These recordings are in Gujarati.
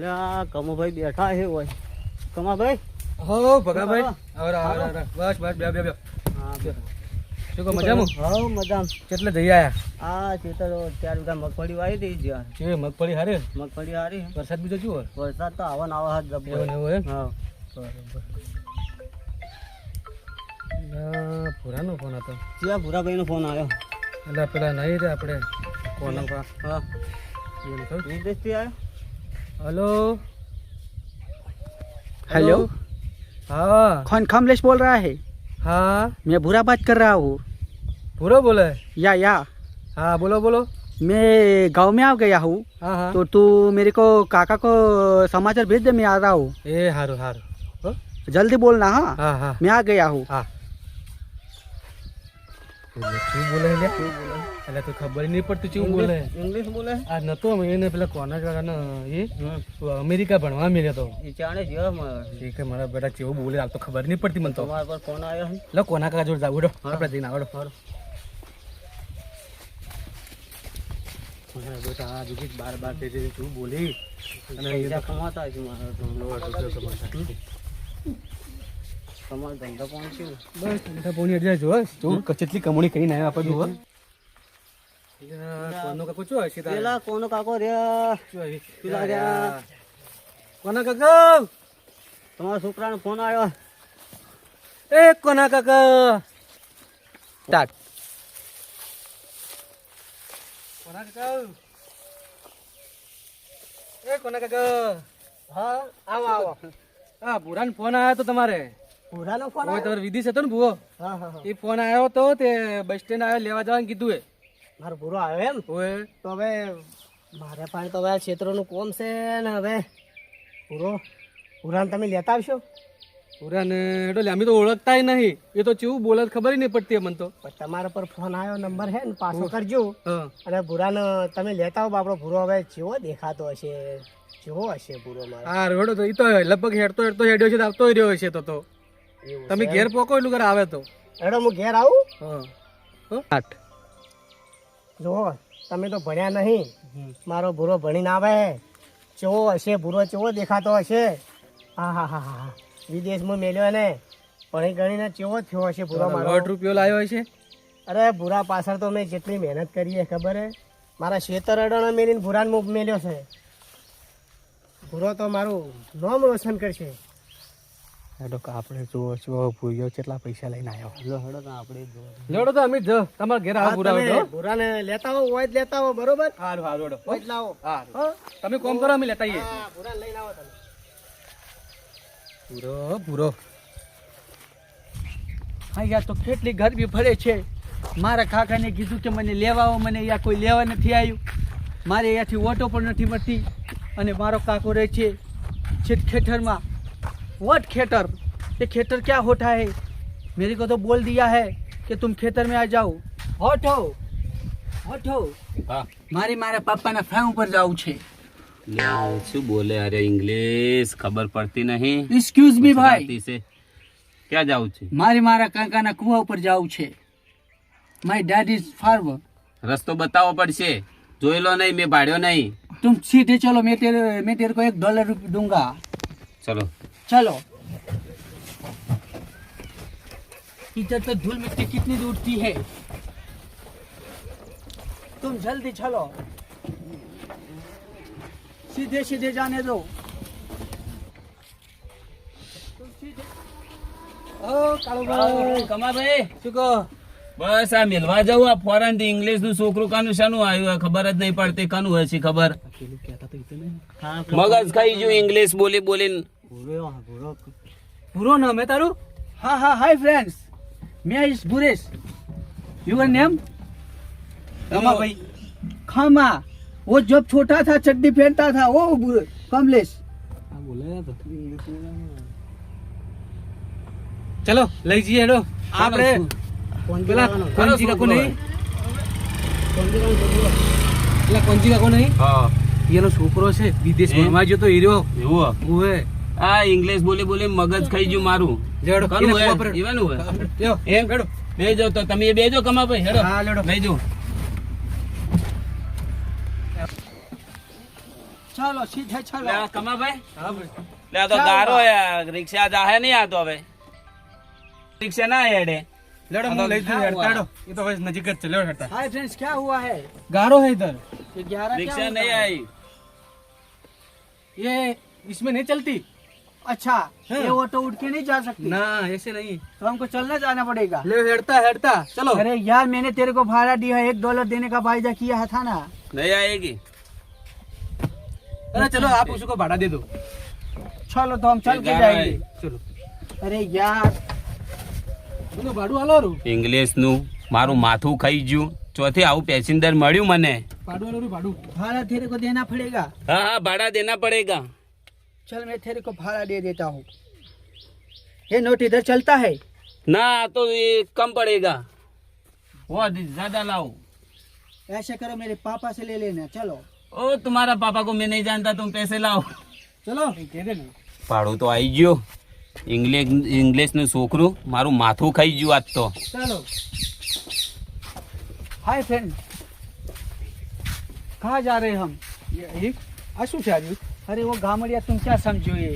એટલે કમુભાઈ બેઠા છે હોય. કમાભાઈ? હો ભગાભાઈ. આવર બસ બસ બે બે બે હા બે. શું કહો મજામાં? હઉ મજામાં. કેટલે જઈ આયા? આ ખેતર ચાર વીઘા મગફળી વાવી હતી જ્યાં છે મગફળી હારે? મગફળી હારી. વરસાદ બીજો શું વરસાદ તો આવા ને આવા હાથ જબ્બર ને હા. ના, ભૂરાનો ફોન હતો. જ્યાં ભૂરાભાઈનો ફોન આવ્યો. એટલે પેલા નહીં રે આપણે. કોનો પાસે હા. એવું થયું? આવ્યો? हेलो। हेलो। हाँ। खान खामलेश बोल रहा है? हाँ। मैं बुरा बात कर रहा हूँ। बुरा बोला है? या या। हाँ बोलो बोलो। मैं गाँव में आ गया हूँ। हाँ।, हाँ। तो तू मेरे को काका को समाचार भेज दे मैं आ रहा हूँ। ए हारो हारो। हाँ? जल्दी बोलना हाँ? हाँ? हाँ मैं आ गया हूँ। हाँ। बोला એટલે તો ખબર નહીં પડતી ચેવું બોલે. ઇંગ્લિશ બોલે? આ નતો એને પેલા કોના કાકાને એ અમેરિકા ભણવા મેળ્યો તો. એ ચાણે જ્યાં મારે. એ કે મારા બેટા ચેવું બોલે આ તો ખબર નહીં પડતી મને તો. તમારા પર ફોન આવ્યો છે લો કોના કાકા જોડે જાવ આપણે જઈને આવડો. મારા બેટા આ બીજી બાર બાર થઈ જઈ બોલી. અને એ કમાતા હશે મારા તો. તમારો ધંધો કોણ છે? બસ ધંધા પોણી અડ્યા જો તું કેટલી કમણી કરીને આવ્યા આપણે જુઓ. કોનો કાકો ચો ફોન આવ્યો. એ કોના કાકા? સ્ટાર્ટ કોના કાકા? આવો આવો. હા ભૂરાનો ફોન આવ્યો તો તમારે. તમારે વિધિ હતો ને ભુવો? હા હા. એ ફોન આવ્યો તો તે બસ સ્ટેન્ડ આવ્યો લેવા જવાનું કીધું એ. મારો ભૂરો આવે એમ? હોય તો હવે મારે પાસે તો હવે આ ક્ષેત્રનું કોમ છે ને હવે. ભૂરો ભૂરાને તમે લેતા આવશો? ભૂરાને એટલે અમે તો ઓળખતાય નહીં. એ તો ચેવું બોલે ખબર નહીં પડતી મને તો. તમારા પર ફોન આવ્યો નંબર છે ને પાછો કરજો. અને ભૂરાને તમે લેતા આવો આપણો ભૂરો હવે જેવો દેખાતો હશે જેવો હશે ભૂરો મારો. હા રોડો તો એ તો લગભગ હેડતો હેડતો હેડ્યો છે આવતો રહ્યો હશે તો તો. તમે ઘેર પોકો એટલું ઘર આવે તો? એડો હું ઘેર આવું. હા. આઠ જુઓ તમે તો ભણ્યા નહીં. મારો ભૂરો ભણીને આવે. ચેવો હશે? ભૂરો ચેવો દેખાતો હશે? હા હા હા હા હા. વિદેશમાં મેલ્યો ને ભણી ગણીને ચેવો થયો હશે ભૂરો દોઢ મારો? રૂપિયો લાવ્યો હશે? અરે ભૂરા પાછળ તો મેં જેટલી મહેનત કરી છે ખબર હે? મારા શેતર અડાણા મેલીને ભૂરાને મૂક મેલ્યો છે. ભૂરો તો મારું નામ રોશન કરશે. હેડો આપણે જો જો ભૂયો કેટલા પૈસા લઈને આવ્યો. લેવડો તો અમે જ તમારા ઘેર આવો પૂરા તમે ભૂરાને લેતા આવો હોય જ લેતા આવો બરોબર? હારું હારું હેડો. હોય જ લાવો. હા હા? તમે કોમ કરો અમે લેતા આવીએ. હા, ભૂરાને લઈને આવો તમે. પૂરો પૂરો અહીંયા તો કેટલી ગરમી પડે છે. મારા કાકાને કીધું કે મને લેવા આવો મને અહીંયા કોઈ લેવા નથી આવ્યું. મારે અહીંયાથી ઓટો પણ નથી મળતી. અને મારો કાકો રહે છે ખેતરમાં. વોટ ખેતર ये खेतर क्या होता है मेरे को तो बोल दिया है कि तुम खेतर में आ जाओ हटो हटो મારે મારા પપ્પાના ફાર્મ ઉપર જવું છે લે, શું બોલે અરે ઇંગ્લિશ ખબર પડતી નહીં એક્સક્યુઝ મી ભાઈ ગુજરાતી છે ક્યાં જાવું છે મારે મારા કાકાના કુવા ઉપર જવું છે માય ડેડ ઇઝ ફાર્મ રસ્તો બતાવવો પડશે જોઈ લો નહીં મેં ભાડ્યો નહીં तुम सीधे चलो मैं तेरे मैं तेरे को एक डॉलर रुपये दूंगा ચલો चलो इधर तो धूल मिट्टी कितनी दूर थी है तुम जल्दी चलो सीधे सीधे जाने दो तुम सीधे ઓ કાળુભાઈ કમાભાઈ શું કહો બસ આ મિલવા જવું આ ફોરેન થી ઇંગ્લિશ નું છોકરું કાનું શાનું આવ્યું આ ખબર જ નહીં પડતી કાનું હશે ખબર મગજ ખાઈ ગયું ઇંગ્લિશ બોલી બોલીને ભૂરો ભૂરો પૂરો નામ હે તારું हाँ हाँ हाय फ्रेंड्स मैं इस बुरेश योर नेम રમા ભાઈ खामा वो जब छोटा था चड्डी पहनता था वो बुरे- कमलेश આ બોલે તો ચલો લઈ જઈએ હેડો આપણે પેલા કોંજી કાકો નહીં પેલા કોંજી કાકો નહીં હા એનો છોકરો છે વિદેશ એ? ભણવા ગયો તો હીરો એવું ઓએ આ ઇંગ્લિશ બોલી બોલી મગજ ખાઈ ગયું મારું લેડો કાનું એને હે? કુવા પર- ઈવાનું હે? લ્યો, એમ હેડો બેજો તો તમે બેજો કમાભાઈ હેડો હા, લેડો. બેજો ચલો સીધે લે ચલો આ કમાભાઈ હા ભાઈ લે આ તો ચાલ ગારો બા. યાર રિક્ષા જાહે નહીં આ તો હવે રિક્ષા ના હેડે લેડો હું લઈ જઉં હેડતા હેડો એ તો હવે નજીક જ છે લેડો હેડતા हाय फ्रेंड्स क्या हुआ है गारो है इधर ये ग्यारह क्या રિક્ષા होता નહીં है? आई ये इसमें नहीं चलती अच्छा है? ये ऑटो उठ के नहीं जा सकती ना ऐसे नहीं तो हमको चलना जाना पड़ेगा ले हेड़ता हेड़ता चलो अरे यार मैंने तेरे को भाड़ा दिया एक डॉलर देने का वायदा किया था ना नहीं आएगी अरे चलो आप उसको भाड़ा दे दो चलो तो हम चल के जाएंगे चलो अरे यार બોલો ભાડું હાલો ઇંગ્લિશનું મારું માથું ખાઈ ગયું ચોથી આવું પેસેન્જર મળ્યું મને ભાડું હાલો ભાડું ભાડા તેરે કો દેના પડેગા હા હા ભાડા દેના પડેગા चल मैं तेरे को भाड़ा दे देता हूँ ये नोट इधर चलता है ना तो ये कम पड़ेगा वो ज्यादा लाओ ऐसे करो मेरे पापा से ले लेना चलो ओ तुम्हारा पापा को मैं नहीं जानता तुम पैसे लाओ ચલો દે દે ને ભાડું તો આવી ગયો ઇંગ્લિશ ઇંગ્લિશનું છોકરું મારું માથું ખાઈ ગયું આજ તો चलो हाय फ्रेंड कहाँ जा रहे हैं हम ये ये આ શું છે આજુ अरे वो गामड़िया तुम क्या समझो ये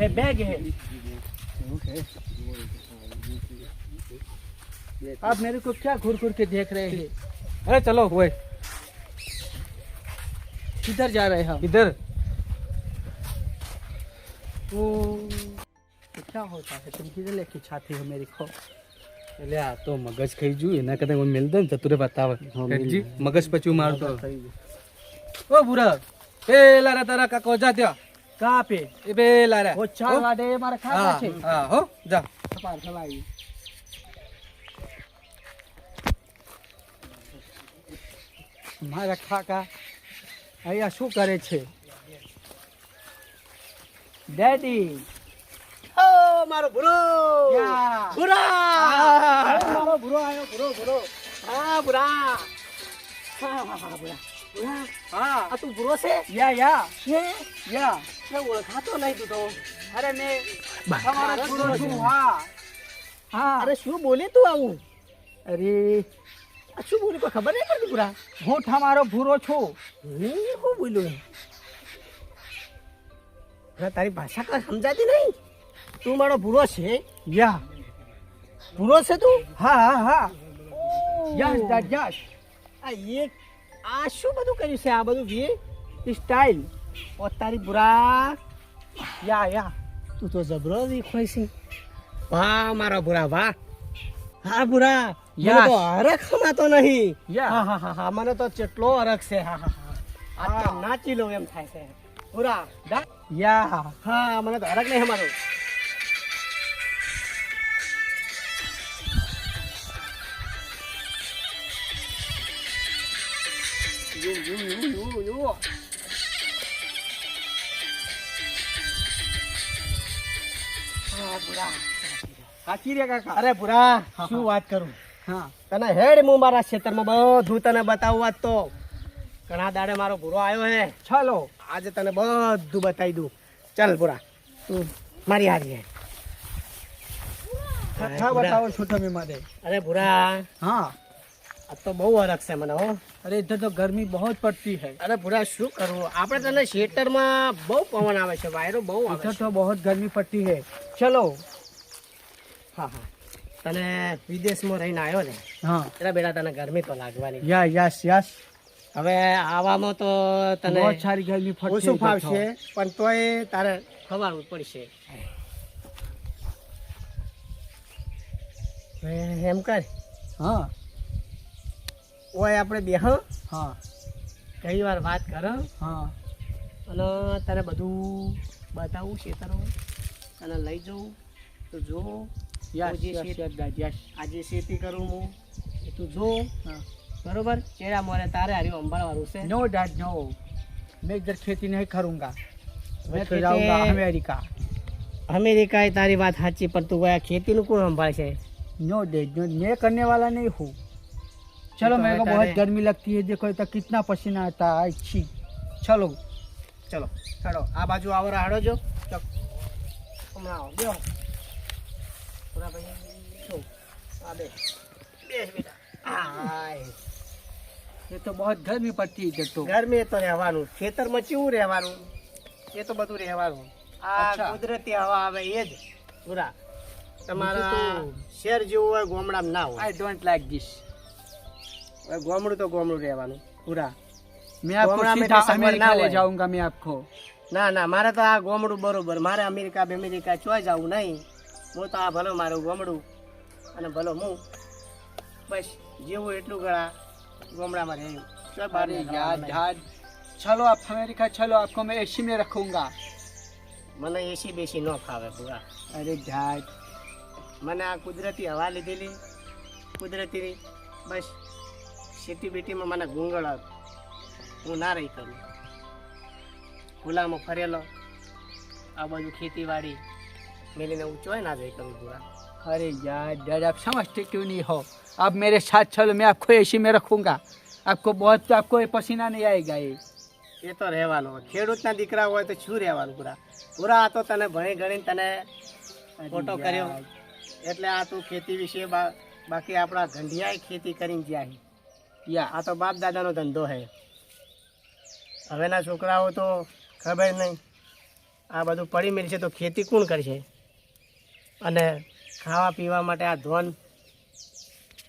ये बैग है आप मेरे को क्या घूर घूर के देख रहे हैं અરે ચલો હોય किधर जा रहे हैं हम इधर तो तो क्या होता है तुम किधर लेके जाते हो मेरे को એટલે આ તો મગજ ખાઈ ગયું એના કરતા કોઈ મિલ દે ને ચતુરે બતાવે હેડજી મગજ પછી મારતો ઓ બુરા પેલા રે તારા કાકો જા ત્યાં. કાપે. એ પેલા રે ઓછા વાડે મારે ખાવા છે. હા હો જા. પાર ખલાઈ મારા ખાકા અહીંયા શું કરે છે? ડેડી. મારો ભૂરો. ભૂરા. ભૂરો આવ્યો ભૂરો ભૂરો. હા ભૂરા. હા હા ભૂરા. હા. આ તું ભૂરો છે? યા યા. છે યા. મેં ઓળખાતો નહીં તું તો. અરે મેં તમારો છોરો છું. હા. હા. અરે શું બોલે તું આવું? અરે. શું બોલે? કોઈ ખબર નહીં પડતી ભૂરા? હું તમારો ભૂરો છું. હું શું બોલું તારી ભાષા કઈ સમજાતી નહીં? તું મારો ભૂરો છે? યા. ભૂરો છે તું? હા હા હા. યસ યસ આ એક આ શું બધું કર્યું છે? આ બધું વી? સ્ટાઇલ તારી બુરા યા યા. તું તો જબરો દેખાય છે. વાહ મારા બુરા વાહ. હા બુરા યા. તો હરખ તો નહીં. યા. હા હા હા હા. મને તો કેટલો હરખ છે. હા હા હા. નાચી લઉં એમ થાય છે. બુરા યા. હા મને તો હરખ નહીં અમારો યુ યુ હા ભૂરા સાચી રે કાકા અરે ભૂરા શું વાત કરું? હા. તને હેડ હું મારા ક્ષેત્રમાં બધું તને બતાવું વાત તો. ઘણા દાડે મારો ભૂરો આવ્યો હે. ચાલો. આજે તને બધું બતાવી દઉં. ચાલ ભૂરા તું મારી હારી હા બતાવો છો તમે મારે. અરે ભૂરા હા. આ તો બહુ અરગ છે મને હો. અરે ઇધર તો ગરમી બહુ જ પડતી હે. અરે પૂરા શું કરવું આપણે તને શેટરમાં બહુ પવન આવે છે વાયરો બહુ આવે તો બહુ ગરમી પડતી હે. ચલો. હા હા. તને વિદેશમાં રહીને આવ્યો ને હા. એટલે બેટા તને ગરમી તો લાગવાની. Yes yes yes. હવે આવામાં તો તને બહુ સારી ગરમી પડતી ઓછું ફાવશે પણ તોય તારે ખવારવું પડશે. એમ કર. હા. ઓય આપણે બેહ હા. કઈ વાર વાત કર હા. અને તારે બધું બતાવું ખેતરો અને લઈ જવું તો જો આજે ખેતી કરું હું એ તું જો. બરોબર? ચેરા મોરે તારે હારી અંબાળવાનું છે. નો ડાટ નો. મેં ઇધર ખેતી નહીં કરુંગા મેં તો જાઉંગા અમેરિકા અમેરિકા. એ તારી વાત સાચી પણ તું ગયા ખેતીનું કોણ સંભાળશે? નો ડેટ નો. ને કરને નહીં હું. चलो तो मेरे को बेटा बहुत रे। गर्मी लगती है देखो इतना कितना पसीना आता है छी चलो ચલો ચાલો આ બાજુ આવો રાડો જો ચક હમણાં આવો બેહો પૂરા ભાઈ શું આ બે બેસ બેટા આય ये तो बहुत गर्मी पड़ती है इधर तो ગરમી તો રહેવાનું ખેતરમાં કેવું રહેવાનું એ તો બધું રહેવાનું આ અચ્છા. કુદરતી હવા આવે એ જ પૂરા તમારા બીજું તો- શહેર જેવું હોય ગામડામાં ના હોય आई डोंट लाइक दिस હવે ગામડું તો ગામડું રહેવાનું પૂરા मैं आपको गोमड़ा में सीधा तो सफर ना अमेरिका ले हुआ है। जाऊंगा मैं आपको ના ના મારે તો આ ગામડું બરોબર મારે અમેરિકા અમેરિકા ચોય જવું નહીં હું તો આ ભલો મારું ગામડું અને ભલો હું બસ જેવું એટલું ગળા ગામડામાં રહ્યું ચોય બહાર अरे નીકળવાનું यार નહીં. डैड चलो आप अमेरिका चलो आपको मैं एसी में रखूंगा મને એસી બેસી ન ફાવે પૂરા अरे डैड મને આ કુદરતી હવા લીધેલી કુદરતી બસ સિટી બીટીમાં મને ગુંગળ આવે. હું ના રહી કરું ખુલ્લામાં ફરેલો આ બાજુ ખેતીવાડી મેલીને ઊંચો હોય ના જઈ કરું પૂરા अरे यार डैड आप समझते क्यों नहीं हो आप मेरे साथ चलो मैं आपको एसी में रखूंगा आपको बहुत आपको ये पसीना नहीं आएगा ये એ તો રહેવાનું ખેડૂતના દીકરા હોય તો શું રહેવાનું પૂરા પૂરા આ તો તને ભણી ગણીને તને ફોટો કર્યો એટલે આ તું ખેતી વિશે બા- બાકી આપણા ગંઢિયાએ ખેતી કરીને જાય या આ તો બાપ દાદાનો ધંધો છે હવેના છોકરાઓ તો ખબર નહીં. આ બધું પડી મેળશે તો ખેતી કોણ કરશે? અને ખાવા પીવા માટે આ ધોન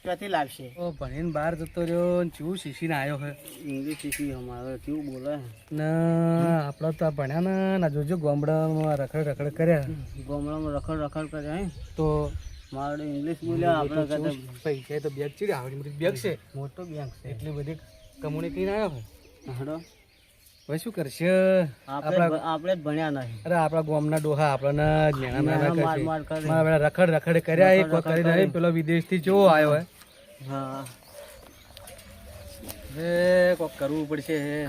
ક્યાંથી લાવશે? ઓ ભણીને બહાર જતો રહ્યો ને ચેવું શીશીને આવ્યો હે. ઇંગ્લિશ શીશી અમારે કેવું બોલે? ના આપણા તો આ ભણ્યા ને ના જોજો ગામડામાં રખડ રખડ કર્યા. ગામડામાં રખડ રખડ કરે તો મારે ઇંગ્લિશ બોલ્યા આપણે કહેતા પૈસા તો બેગ ચીડી આવડી મોટી બેગ છે. મોટો બેગ છે. એટલી બધી કમોણી કરીને આવ્યો હે. હાડો. હવે શું કરશે? આપણે આપણે ભણ્યા નહીં. અરે આપણા ગામના ડોહા આપણને મેણા માર કરશે. માર કરે. મારા બેટા રખડ રખડ કર્યા એક વખત કરીને આવીને પેલો વિદેશથી જો આવ્યો હે. હા. હવે કોક કરવું પડશે.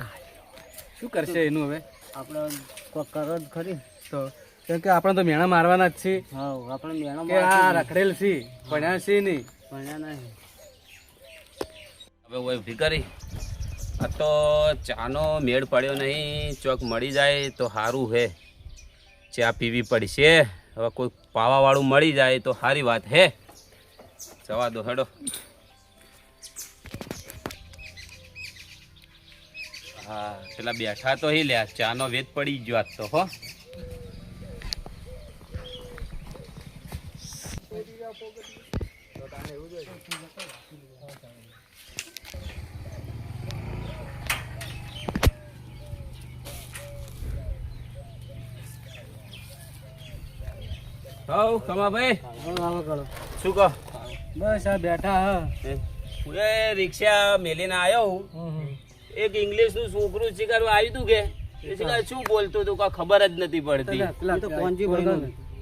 શું કરશે એનું હવે? આપણે કોક કરો જ ખરી. તો કેમ કે આપણે તો મેણા મારવાના જ છે આપણે મેણા કે આ રખડેલ છે ભણ્યા છે નહીં. ભણ્યા નહીં. હવે ઓય ઊભી આ તો ચાનો મેળ પડ્યો નહીં. ચોક મળી જાય તો સારું હે. ચા પીવી પડશે. હવે કોઈ પાવાવાળું મળી જાય તો સારી વાત હે. જવા દો હેડો. હા પેલા બેઠા તો હી લ્યા. ચાનો વેત પડી ગયો આજ તો હો. હવ કમાભાઈ શું કહો? બસ આ બેઠા હા. રિક્ષા મેલીને આવ્યો હું. એક ઇંગ્લિશનું છોકરું શીખવા આવ્યું તું કે? શું બોલતું હતું કાંઈ ખબર જ નથી પડતી.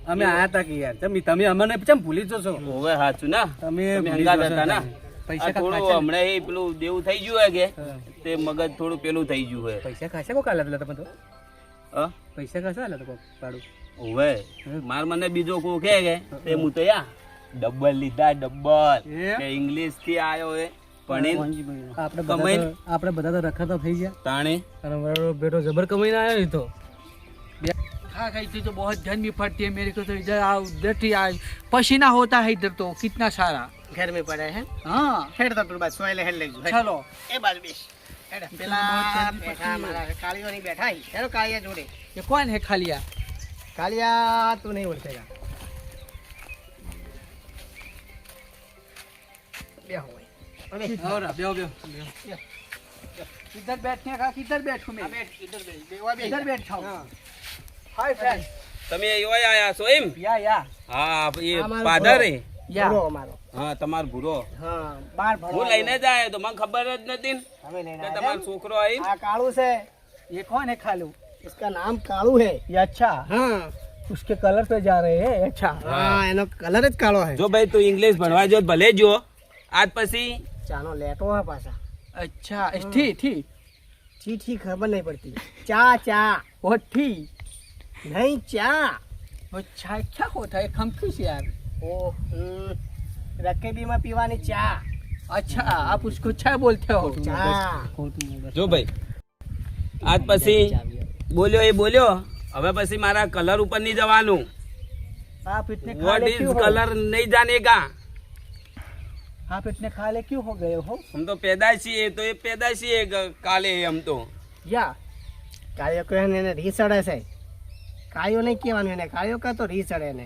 અમે આયા તા કે યાર. તમે તમે અમને કેમ ભૂલી જશો? હવે સાચું ના. તમે હંગાત હતા ના. પૈસા થોડું હમણાં એ પેલું દેવું થઈ ગયું હે કે? તે મગજ થોડું પેલું થઈ ગયું હોય પૈસા ખાસા કોક આલ્યા તમે તો? હા? પૈસા ખાસા આલ્યા તો કોક પાડું? હવે. માર મને બીજો કો? કે તે હું તો યા. ડબલ લીધા ડબલ. કે ઇંગ્લિશથી આયો હે. પણ આપણે? તો- આપણે બધા તો રખાતા થઈ ગયા. તાણે. બેટો જબર કમાઈને આવ્યો એ તો. खा गई थी तो बहुत गर्मी पड़ती है मेरे को तो इधर आ उधर थी आज पसीना होता है इधर तो कितना सारा ઘર મેં પડે હે हाँ હેડ તો પેલું બાદ સોયલે હેડ લેજો હેડ. चलो એ બાજુ બેસ હેડ પેલા બેઠા મારા કાળીઓ નહીં બેઠા હી. હેડો કાળિયા જોડે ये कौन है खालिया કાળિયા તું નહીં ઓળખેગા બેહો ભાઈ. હવે और बेहो बेहो इधर बैठने का किधर बैठूं આ मैं બેઠ, ઇધર બેસ. બેહવા બેસ. इधर बैठा हूँ હા. हाय फ्रेंड તમે એવા આયા છો એમ या या હા એ આ મારો પાદર ભૂરો. હે या ભૂરો અમારો. હા તમારો ભૂરો હા, બાર ભણવા હું લઈને જ આવ્યો તો મને ખબર જ નથી ને અમે લઈને કે આવ્યા તમારો છે. છોકરો આવી આ કાળું છે ये कौन है खालू इसका नाम काळू है ये अच्छा हाँ उसके कलर पे जा रहे हैं अच्छा હા એનો કલર જ કાળો હે જો ભાઈ તું ઇંગ્લિશ ભણવા જો ભલે જો આજ પછી ચાનો લેટો હે પાછા अच्छा ठीक ठीक ઠી ઠી ખબર નહીં પડતી ચા ચા वो ठीक નહીં ચા वो चाय क्या होता है कंफ्यूज यार ઓ હમ, રકેબીમાં પીવાની ચા अच्छा आप उसको चाय बोलते हो ચા જો ભાઈ આજ પછી બોલ્યો એ બોલ્યો હવે પછી મારા કલર ઉપર નહીં જવાનું आप इतने વોટ खाले ઇઝ क्यों हो? કલર નહીં જાનેગા आप इतने काले क्यों हो गए हो हम तो पैदाइशी है तो ये पैदाइशी है ग- काले है हम તો યા કાળિયો કહે ને એને રીસ અડે છે કાળિયો નહીં કહેવાનું એને. કાયો કા તો રીસ ને એને.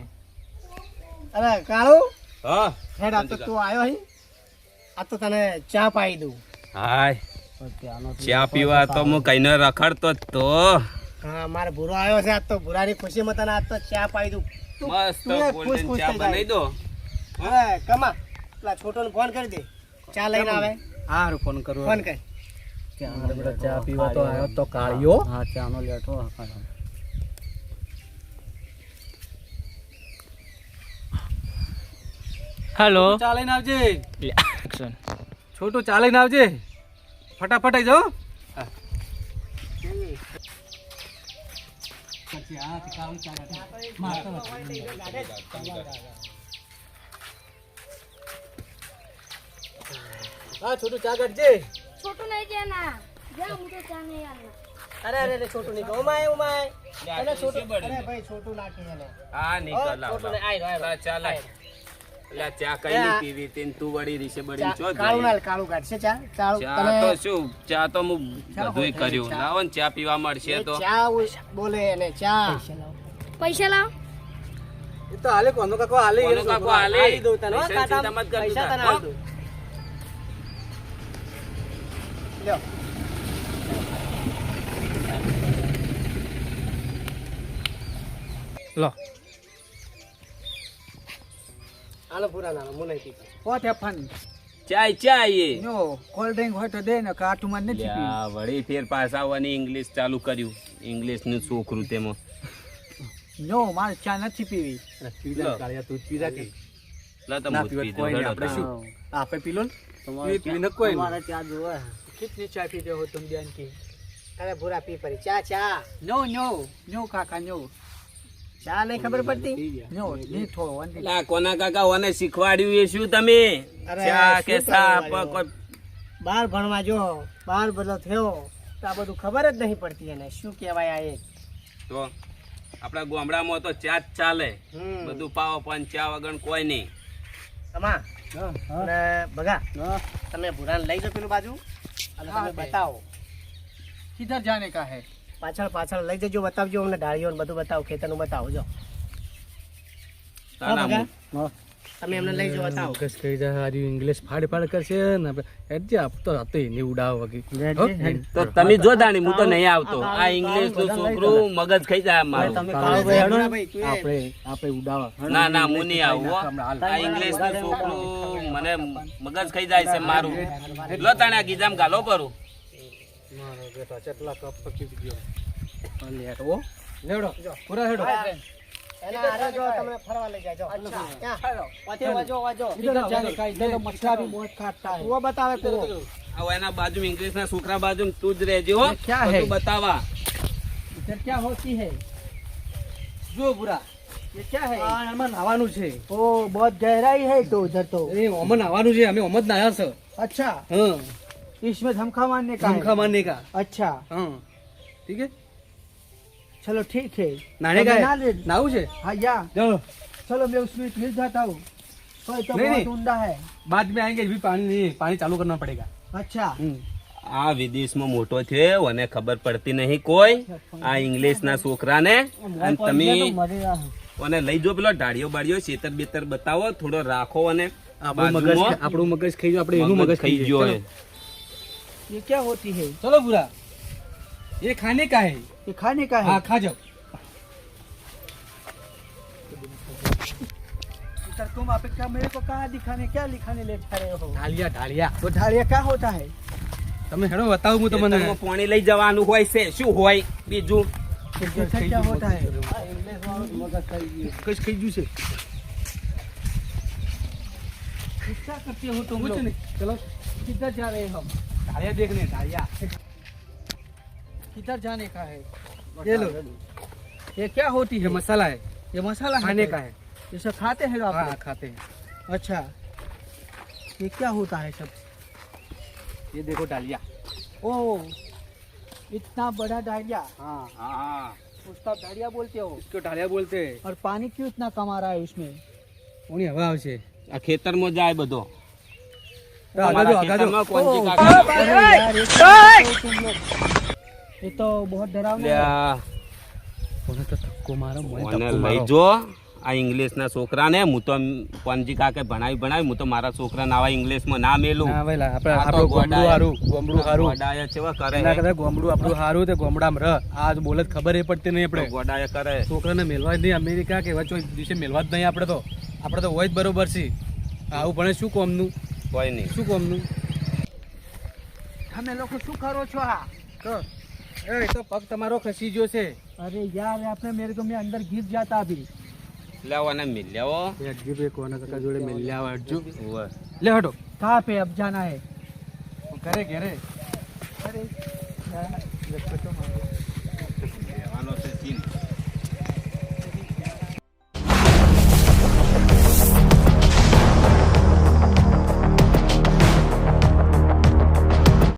અરે કાળુ હા. હેડ આ તો તું આવ્યો અહીં આ તો તને ચા પાઈ દઉં. હાય. ચા પીવા તો હું કઈને રખડતો જ તો. હા મારે ભૂરો આવ્યો છે. આજ તો ભૂરાની ખુશીમાં તને આજ તો ચા પાઈ દઉં. મસ્ત ખુશ ગોલ્ડન ખુશ ચા બનાવી દો. હા કમા. પેલા છોટોને ફોન કરી દે. ચા લઈને આવે. હારું ફોન કરું. ફોન કર. ચા પીવા તો આવ્યો તો કાળિયો હા ચાનો લેટો. હેલો. ચાલીને આવજે. છોટું ચાલીને આવજે. ફટાફટ આવી જાઓ. હા છોટું ચા કાઢજે. છોટું નહીં જે ના. જા હું ચા નહીં આવું અરે અરે છોટું નહીં. ઉમાય ઉમાય અરે છોટું અરે ભાઈ છોટું નાખી એને. હા નીકળ લાવ છોટું આઈ રહ્યો ચાલ એટલે ચા કઈ પીવી તીન તું વળી રીસે બળી ચો કાળું નાલ કાળું કાઢશે ચા. ચા તો શું ચા તો હું બધુંય કર્યું. લાવો ને ચા પીવા મળશે તો. ચા બોલે ને ચા. પૈસા લાવ. એ તો હાલે કોનો કાકો હાલે કોનો કાકો હાલે? દઉં તને કાકા. મત કર પૈસા તને આલ દઉં લ્યો. લો. આનો પૂરા દે કેટલી ચા પીતે હો તમે બેન કે? ભૂરા પી પડી ચા ચા. નો નો નો કાકા નો ચા નહીં ખબર પડતી? કોના કાકા શીખવાડ્યું એ શું તમે? કે સા કોઈ બાર ભણવા જો બાર બદલો થયો તો આ બધું ખબર જ નહીં પડતી એને. શું કેવાય આ એક તો આપડા ગામડામાં તો ચા જ ચાલે બધું પાવો પણ ચા વગર કોઈ નહીં. તમા અને બગા તમે ભૂરાન લઈ જાઓ પેલું બાજુ અને તમે બતાવો. કિધર જાને કા હે? પાછળ પાછળ લઈ જજો બતાવજો અમને ડાળીઓ બધું બતાવો ખેતરનું બતાવો જો. તાના બગા? મું. તમે એમને લઈ જાઓ બતાવો. મગજ કઈ જાય ઇંગ્લિશ ફાડ ફાડ કરશે ને આપણે. આપતો હતો એની ઉડાવ વગી હેડજે, હો? હેડ. તો તમે જો દાણી હું તો નહીં આવતો. આ ઇંગ્લિશનું છોકરું મગજ ખાઈ જાય મારું. તમે આપણે આપણે ઉડાવા. ના ના હું નહીં આવું આ ઇંગ્લિશનું છોકરું મને મગજ ખાઈ જાય છે મારું. લો તાણે આ ગીજામ ગાલો કરું. મારો બેટો ચટલા કપ પકી ગયો લેટો લેડો પૂરા હેડો એના હારે જો તમે ફરવા લઈ જાય જો ક્યાં? વાંચો, વાંચો, વાંચો. किधर जाने का इधर तो मछला भी बहुत काटता है કૂવો બતાવે કૂવો. હવે એના બાજુ ઇંગ્લિશ ના છોકરા બાજુ તું જ રહેજે હો ये क्या है? બધું બતાવા इधर क्या होती है जो बुरा ये क्या है આ આમાં નાવાનું છે ओ बहुत गहराई है तो उधर तो એ ઓમન નાવાનું છે અમે ઓમદ નાયા છે अच्छा હા इसमें धमका मारने का ધમકા है મારને કા अच्छा હા ઠીક હે चलो ठीक है નાને तो કા मैं ना ले નાવું છે हाँ या ચલો चलो मैं उसमें गिर जाता हूँ तो ये तो नहीं, बहुत नहीं। ऊंडा है बाद में आएंगे अभी पानी नहीं पानी चालू करना पड़ेगा अच्छा हम्म આ વિદેશમાં મોટો થયો અને ખબર પડતી નહીં કોઈ આ ઇંગ્લિશ ના છોકરાને અને તમે मरेगा અને લઈ જો પેલો ઢાળિયો બાળિયો છેતર બેતર બતાવો થોડો રાખો અને આપણું મગજ બાજુમાં આપણું મગજ ખાઈ ગયું આપણે એનું મગજ ખાઈ ગયો ગયો હે. ये क्या होती है चलो पूरा ये खाने का है ये खाने का है हाँ खा जाओ इधर तुम आप क्या मेरे को कहाँ दिखाने क्या लिखाने ले जा रहे हो ઢાલિયા ઢાલિયા वो ढालिया क्या होता है તમે હેડો બતાવું હું તમને ખેતરમાં પાણી લઈ જવાનું હોય છે શું હોય બીજું ऐसा क्या होता है કઈ ખાઈ ગયું છે क्या करते हो तुम कुछ लोग नहीं चलो किधर जा रहे हो तारिया देखने तारिया किधर जाने का है ये लो ये क्या होती है मसाला है ये मसाला खाने का है इसे खाते हैं आप हाँ, खाते हैं अच्छा ये क्या होता है सब ये देखो डालिया ओ इतना बड़ा डालिया हाँ हाँ उसका डालिया बोलते हो इसको डालिया बोलते हैं और पानी क्यों इतना कम आ रहा है उसमें हवा આવશે આ ખેતરમાં જાય બધો ये तो बहुत डरावना है લ્યા, કોને તો ધક્કો મારો મને મને ધક્કો લઈ મારો. જો આ ઇંગ્લિશના છોકરાને હું તો કોણજી કાકે ભણાવી ભણાવી હું તો મારા છોકરાને આવા ઇંગ્લિશમાં ના મેલું ના ભાઈ લા, આપણે આ તો આપણું ગોમડું ગોડાય. હારું ગોમડું હારું ગોડાય ચેવા કરે એના કરતા ગોમડું આપણું હારું તે ગોમડામાં રહ આજ બોલે જ ખબર એ પડતી નહીં આપણે ગોડાય કરે છોકરાને મેલવા જ નહીં અમેરિકા કે વચ્ચે દિવસે મેલવા જ નહીં આપણે તો આપણે તો હોય જ બરોબર છે આવું ભણે શું કોમનું કોઈ નહીં. શું કોમનું? તમે લોકો શું કરો છો આ? તો એ તો પગ તમારો ખસી ગયો છે. અરે યાર આપણે મેરે તો મેં અંદર ગીર જાતા અભી લેવાના મિલ્યાવો અડજુ બે કોના કાકા જોડે મિલ્યાવો અડજુ લે હટો. કા પે અબ જાના હે? ઘરે ઘરે. અરે